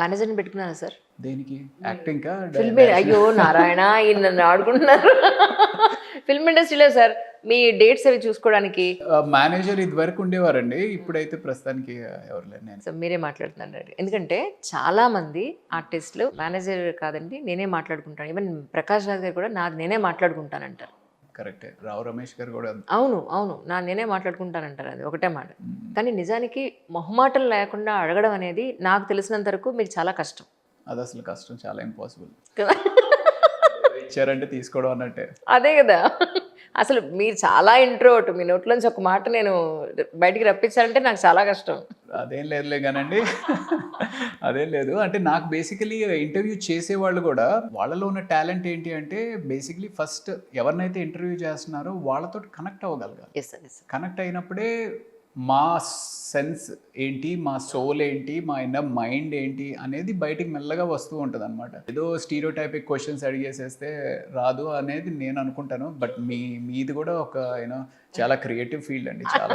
మేనేజర్ని పెట్టుకున్నారా సార్ దేనికి? యాక్టింగ్ ఫిల్మ్ అయ్యో నారాయణ ఈయన నన్ను ఆడుకుంటున్నారు. ఫిల్మ్ ఇండస్ట్రీలో సార్ మీ డేట్స్ అవి చూసుకోవడానికి మేనేజర్ ఇది వరకు ఉండేవారండి. ఇప్పుడైతే ప్రస్తుతానికి ఎవరు సో మీరే మాట్లాడుతున్నారు ఎందుకంటే చాలా మంది ఆర్టిస్టులు మేనేజర్ కాదండి నేనే మాట్లాడుకుంటాను. ఈవెన్ ప్రకాష్ రాజ్ గారు కూడా నాది నేనే మాట్లాడుకుంటానంటారు. కరెక్టే. రావు రమేష్ గారు కూడా అవును అవును. నా నేనే మాట్లాడుకుంటానంటారు అది. ఒకటే మాట. కానీ నిజానికి మొహమాటం లేకుండా అడగడం అనేది నాకు తెలిసినంత వరకు మీకు చాలా కష్టం. అది అసలు కష్టం చాలా ఇంపాసిబుల్ ఇచ్చారంటే తీసుకోవడం అన్నట్టే. అదే కదా. అసలు మీరు చాలా ఇంట్రోట్ మీ నోట్లోంచి ఒక మాట నేను బయటికి రప్పించాలంటే నాకు చాలా కష్టం. అదేం లేదులే కానండి. అదేం లేదు. అంటే నాకు బేసికలీ ఇంటర్వ్యూ చేసేవాళ్ళు కూడా వాళ్ళలో ఉన్న టాలెంట్ ఏంటి అంటే బేసికలీ ఫస్ట్ ఎవరినైతే ఇంటర్వ్యూ చేస్తున్నారో వాళ్ళతో కనెక్ట్ అవ్వగలగాలి. ఎస్ సార్ ఎస్ కనెక్ట్ అయినప్పుడే మా సెన్స్ ఏంటి మా సోల్ ఏంటి మా ఇన్నర్ మైండ్ ఏంటి అనేది బయటికి మెల్లగా వస్తూ ఉంటుంది అనమాట ఏదో స్టీరియో టైపిక్ క్వశ్చన్స్ అడిగేసేస్తే రాదు అనేది నేను అనుకుంటాను. బట్ మీ మీది కూడా ఒక యూనో చాలా క్రియేటివ్ ఫీల్డ్ అండి. చాలా